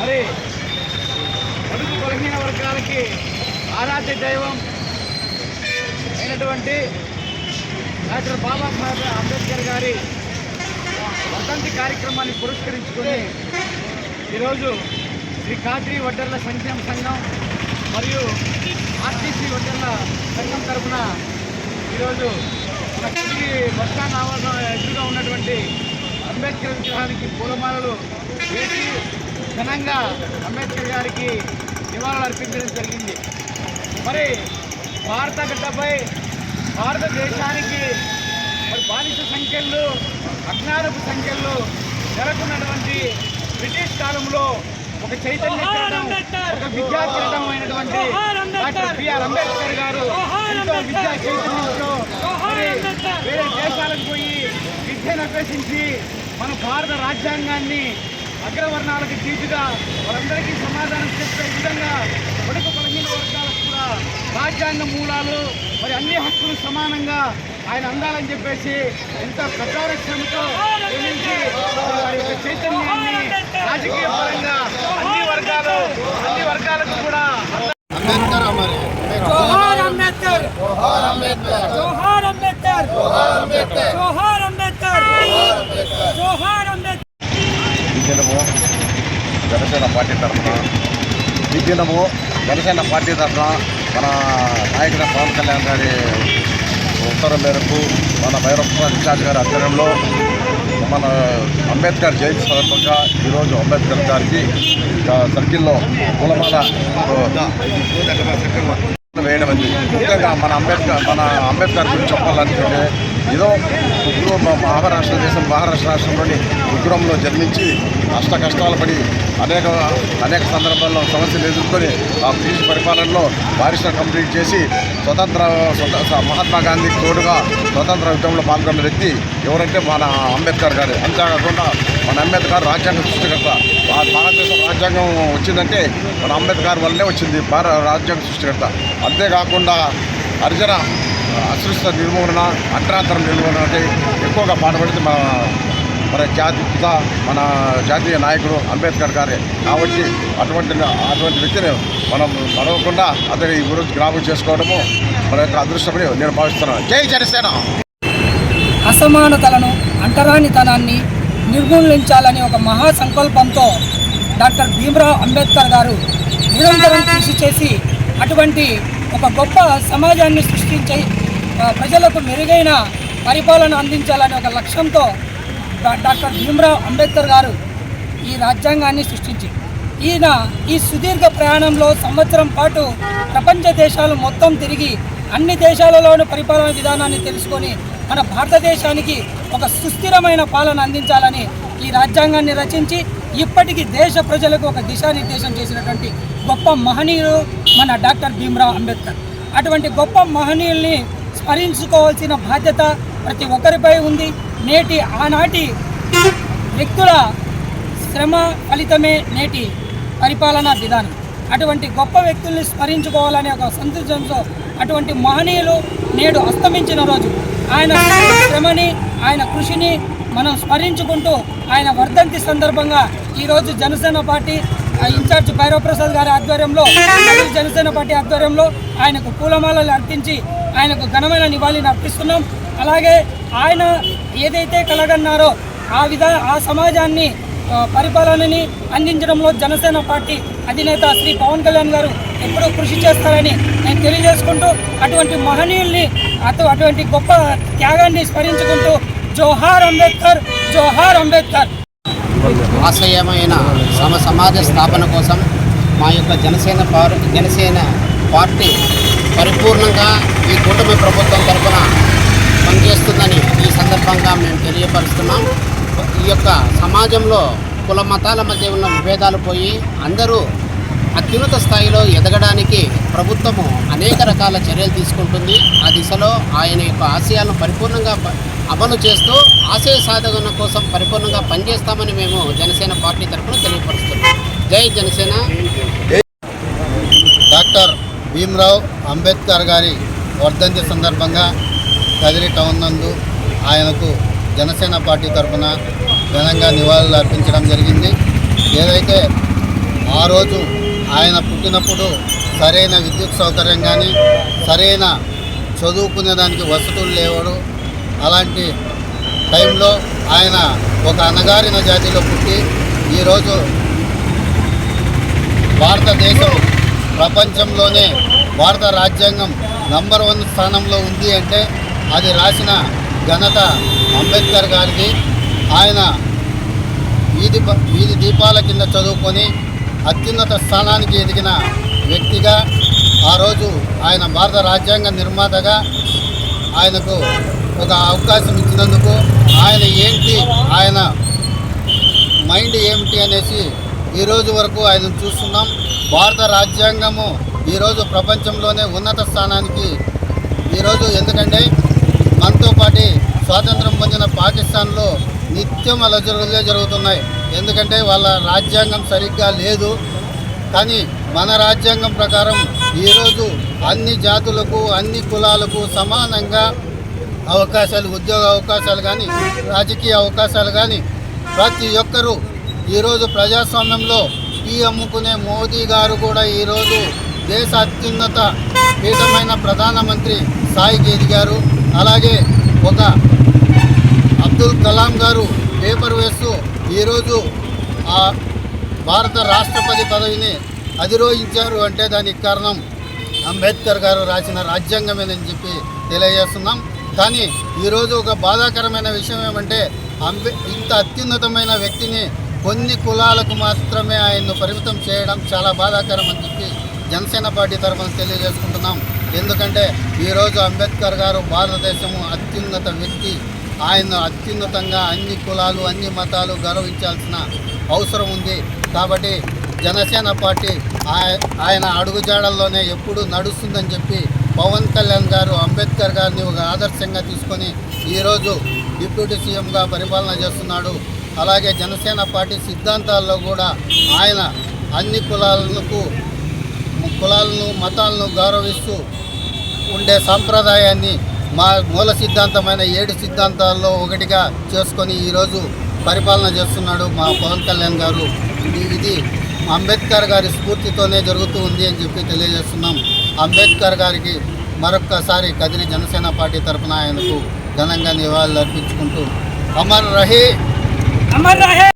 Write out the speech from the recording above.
మరి పొడుగు బలహీన వర్గాలకి ఆరాధ్య దైవం అయినటువంటి డాక్టర్ బాబాసాహెబ్ అంబేద్కర్ గారి వర్ధంతి కార్యక్రమాన్ని పురస్కరించుకొని ఈరోజు శ్రీ కాద్రి వడ్డర్ల సంక్షేమ సంఘం మరియు ఆర్టీసీ వడ్డర్ల సంఘం తరఫున ఈరోజు మన బస్టాండ్ ఆవాసం ఎదురుగా ఉన్నటువంటి అంబేద్కర్ విగ్రహానికి పూలమాలలు ఘనంగా అంబేద్కర్ గారికి నివాళులు అర్పించడం జరిగింది. మరి భారత గడ్డపై భారతదేశానికి మరి బానిస సంఖ్యలు అజ్ఞానపు సంఖ్యలు నెలకొన్నటువంటి బ్రిటిష్ కాలంలో ఒక చైతన్య ఒక విద్యా కిరణం అయినటువంటి డాక్టర్ బిఆర్ అంబేద్కర్! గారు ఎంతో విద్యా చైతన్యంతో వేరే దేశాలకు పోయి విద్యను అభ్యసించి మన భారత రాజ్యాంగాన్ని అగ్రవర్ణాలకు తీర్చుగా వాళ్ళందరికీ సమాధానం చెప్పే విధంగా పొడుగు బలహీన వర్గాలకు కూడా రాజ్యాంగ మూలాలు మరి అన్ని హక్కులు సమానంగా ఆయన అందాలని చెప్పేసి ఎంతో ప్రచార శ్రమతో చైతన్యాన్ని రాజకీయ పరంగా అన్ని వర్గాలు అన్ని వర్గాలకు కూడా అంబేద్కర్. జోహార్ అంబేద్కర్. జోహార్ అంబేద్కర్. జోహార్ అంబేద్కర్. జోహార్ అంబేద్కర్. జోహార్ అంబేద్కర్. జోహార్ దినము జనసేన పార్టీ తరఫున ఈ దినము జనసేన పార్టీ తరఫున మన నాయకుడు పవన్ కళ్యాణ్ గారి ఉత్తరం మేరకు మన భైరవ ఇన్ఛార్జ్ గారి ఆధ్వర్యంలో మన అంబేద్కర్ జయంతి సందర్భంగా ఈరోజు అంబేద్కర్ గారికి సర్కిల్లో కులమాల వేయడం ముఖ్యంగా మన అంబేద్కర్ మన అంబేద్కర్ గురించి చెప్పాలంటే ఏదో ఉగ్రం మహారాష్ట్ర దేశం మహారాష్ట్ర రాష్ట్రంలోని ఉగ్రంలో జన్మించి అష్ట కష్టాలు పడి అనేక అనేక సందర్భాల్లో సమస్యలు ఎదుర్కొని ఆ బ్రిటిష్ పరిపాలనలో బారిస్టర్ కంప్లీట్ చేసి స్వతంత్ర స్వత- మహాత్మా గాంధీకి తోడుగా స్వతంత్ర యుద్ధంలో పాల్గొన్న వ్యక్తి ఎవరంటే మన అంబేద్కర్ గారు. అంతేకాకుండా మన అంబేద్కర్ రాజ్యాంగ సృష్టికర్త. భారతదేశం రాజ్యాంగం వచ్చిందంటే మన అంబేద్కర్ వల్లనే వచ్చింది భారత రాజ్యాంగ సృష్టికర్త. అంతేకాకుండా హరిజన అసృష్ట నిర్మూలన అగ్రాంతరం నిర్మూలనకి ఎక్కువగా పాటపడితే మన మన జాతి పిత మన జాతీయ నాయకుడు అంబేద్కర్ గారే. కాబట్టి అటువంటి అటువంటి వ్యక్తిని మనం మరవకుండా అతని గురించి జ్ఞాపకం చేసుకోవడము మన యొక్క అదృష్టమని నేను భావిస్తున్నాను. జై జనసేన! అసమానతలను అంటరానితనాన్ని నిర్మూలించాలని ఒక మహా సంకల్పంతో డాక్టర్ భీమరావు అంబేద్కర్ గారు నిరంతరం కృషి చేసి అటువంటి ఒక గొప్ప సమాజాన్ని సృష్టించే ప్రజలకు మెరుగైన పరిపాలన అందించాలనే ఒక లక్ష్యంతో డాక్టర్ భీమ్రావ్ అంబేద్కర్ గారు ఈ రాజ్యాంగాన్ని సృష్టించి ఈయన ఈ సుదీర్ఘ ప్రయాణంలో సంవత్సరం పాటు ప్రపంచ దేశాలు మొత్తం తిరిగి అన్ని దేశాలలోని పరిపాలన విధానాన్ని తెలుసుకొని మన భారతదేశానికి ఒక సుస్థిరమైన పాలన అందించాలని ఈ రాజ్యాంగాన్ని రచించి ఇప్పటికీ దేశ ప్రజలకు ఒక దిశానిర్దేశం చేసినటువంటి గొప్ప మహనీయుడు మన డాక్టర్ భీమ్రావ్ అంబేద్కర్. అటువంటి గొప్ప మహనీయుల్ని స్మరించుకోవాల్సిన బాధ్యత ప్రతి ఒక్కరిపై ఉంది. నేటి ఆనాటి వ్యక్తుల శ్రమ ఫలితమే నేటి పరిపాలనా విధానం. అటువంటి గొప్ప వ్యక్తుల్ని స్మరించుకోవాలనే ఒక సంతోషంతో అటువంటి మహనీయులు నేడు అస్తమించిన రోజు. ఆయన శ్రమని ఆయన కృషిని మనం స్మరించుకుంటూ ఆయన వర్ధంతి సందర్భంగా ఈరోజు జనసేన పార్టీ ఆ ఇన్ఛార్జ్ భైరవ్ ప్రసాద్ గారి ఆధ్వర్యంలో జనసేన పార్టీ ఆధ్వర్యంలో ఆయనకు పూలమాలలు అర్పించి ఆయనకు ఘనమైన నివాళిని అర్పిస్తున్నాం. అలాగే ఆయన ఏదైతే కలగన్నారో ఆ విధా ఆ సమాజాన్ని పరిపాలనని అందించడంలో జనసేన పార్టీ అధినేత శ్రీ పవన్ కళ్యాణ్ గారు ఎప్పుడూ కృషి చేస్తారని నేను తెలియజేసుకుంటూ అటువంటి మహనీయుల్ని అటు అటువంటి గొప్ప త్యాగాన్ని స్మరించుకుంటూ జోహార్ అంబేద్కర్ జోహార్ అంబేద్కర్. ఆశయమైన సమ సమాజ స్థాపన కోసం మా యొక్క జనసేన పార్ జనసేన పార్టీ పరిపూర్ణంగా ఈ కూటమి ప్రభుత్వం తరఫున పనిచేస్తుందని ఈ సందర్భంగా మేము తెలియపరుస్తున్నాం. ఈ యొక్క సమాజంలో కుల మతాల మధ్య ఉన్న విభేదాలు పోయి అందరూ అత్యున్నత స్థాయిలో ఎదగడానికి ప్రభుత్వము అనేక రకాల చర్యలు తీసుకుంటుంది. ఆ దిశలో ఆయన యొక్క ఆశయాలను పరిపూర్ణంగా అమలు చేస్తూ ఆశయ సాధన కోసం పరిపూర్ణంగా పనిచేస్తామని మేము జనసేన పార్టీ తరఫున తెలియపరుస్తున్నాం. జై జనసేన. భీమ్రావ్ అంబేద్కర్ గారి వర్ధంతి సందర్భంగా కదిరి టౌన్ నందు ఆయనకు జనసేన పార్టీ తరఫున ఘనంగా నివాళులు అర్పించడం జరిగింది. ఏదైతే ఆ రోజు ఆయన పుట్టినప్పుడు సరైన విద్యుత్ సౌకర్యం కానీ సరైన చదువుకునేదానికి వసతులు లేవడు. అలాంటి టైంలో ఆయన ఒక అణగారిన జాతిలో పుట్టి ఈరోజు భారతదేశం ప్రపంచంలోనే భారత రాజ్యాంగం నంబర్ వన్ స్థానంలో ఉంది అంటే అది రాసిన ఘనత అంబేద్కర్ గారిది ఆయన వీధి వీధి దీపాల కింద చదువుకొని అత్యున్నత స్థానానికి ఎదిగిన వ్యక్తిగా ఆ రోజు ఆయన భారత రాజ్యాంగ నిర్మాతగా ఆయనకు ఒక అవకాశం ఇచ్చినందుకు ఆయన ఏంటి ఆయన మైండ్ ఏమిటి అనేసి ఈరోజు వరకు ఆయన చూస్తున్నాం. భారత రాజ్యాంగము ఈరోజు ప్రపంచంలోనే ఉన్నత స్థానానికి ఈరోజు ఎందుకంటే మనతో పాటు స్వాతంత్రం పొందిన పాకిస్తాన్లో నిత్యం అలజడులే జరుగుతున్నాయి. ఎందుకంటే వాళ్ళ రాజ్యాంగం సరిగ్గా లేదు. కానీ మన రాజ్యాంగం ప్రకారం ఈరోజు అన్ని జాతులకు అన్ని కులాలకు సమానంగా అవకాశాలు ఉద్యోగ అవకాశాలు కానీ రాజకీయ అవకాశాలు కానీ ప్రతి ఒక్కరూ ఈరోజు ప్రజాస్వామ్యంలో టీ అమ్ముకునే మోదీ గారు కూడా ఈరోజు దేశ అత్యున్నత పీఠమైన ప్రధానమంత్రి స్థాయికి ఎదిగారు అలాగే ఒక అబ్దుల్ కలాం గారు పేపర్ వేస్తూ ఈరోజు ఆ భారత రాష్ట్రపతి పదవిని అధిరోహించారు అంటే దానికి కారణం అంబేద్కర్ గారు రాసిన రాజ్యాంగమేనని చెప్పి తెలియజేస్తున్నాం. కానీ ఈరోజు ఒక బాధాకరమైన విషయం ఏమంటే అంబే ఇంత అత్యున్నతమైన వ్యక్తిని కొన్ని కులాలకు మాత్రమే ఆయన్ను పరిమితం చేయడం చాలా బాధాకరం అని చెప్పి జనసేన పార్టీ తరఫున తెలియజేసుకుంటున్నాం. ఎందుకంటే ఈరోజు అంబేద్కర్ గారు భారతదేశము అత్యున్నత వ్యక్తి. ఆయన అత్యున్నతంగా అన్ని కులాలు అన్ని మతాలు గౌరవించాల్సిన అవసరం ఉంది. కాబట్టి జనసేన పార్టీ ఆయ- ఆయన అడుగుజాడల్లోనే ఎప్పుడు నడుస్తుందని చెప్పి పవన్ కళ్యాణ్ గారు అంబేద్కర్ గారిని ఒక ఆదర్శంగా తీసుకొని ఈరోజు డిప్యూటీ సీఎంగా పరిపాలన చేస్తున్నాడు. అలాగే జనసేన పార్టీ సిద్ధాంతాల్లో కూడా ఆయన అన్ని కులాలకు కులాలను మతాలను గౌరవిస్తూ ఉండే సాంప్రదాయాన్ని మా మూల సిద్ధాంతమైన ఏడు సిద్ధాంతాల్లో ఒకటిగా చేసుకొని ఈరోజు పరిపాలన చేస్తున్నాడు మా పవన్ కళ్యాణ్ గారు. ఇది ఇది అంబేద్కర్ గారి స్ఫూర్తితోనే జరుగుతూ ఉంది అని చెప్పి తెలియజేస్తున్నాం. అంబేద్కర్ గారికి మరొక్కసారి కదిరి జనసేన పార్టీ తరఫున ఆయనకు ఘనంగా నివాళులు అర్పించుకుంటూ అమర్ రహీ! అమర్ రహే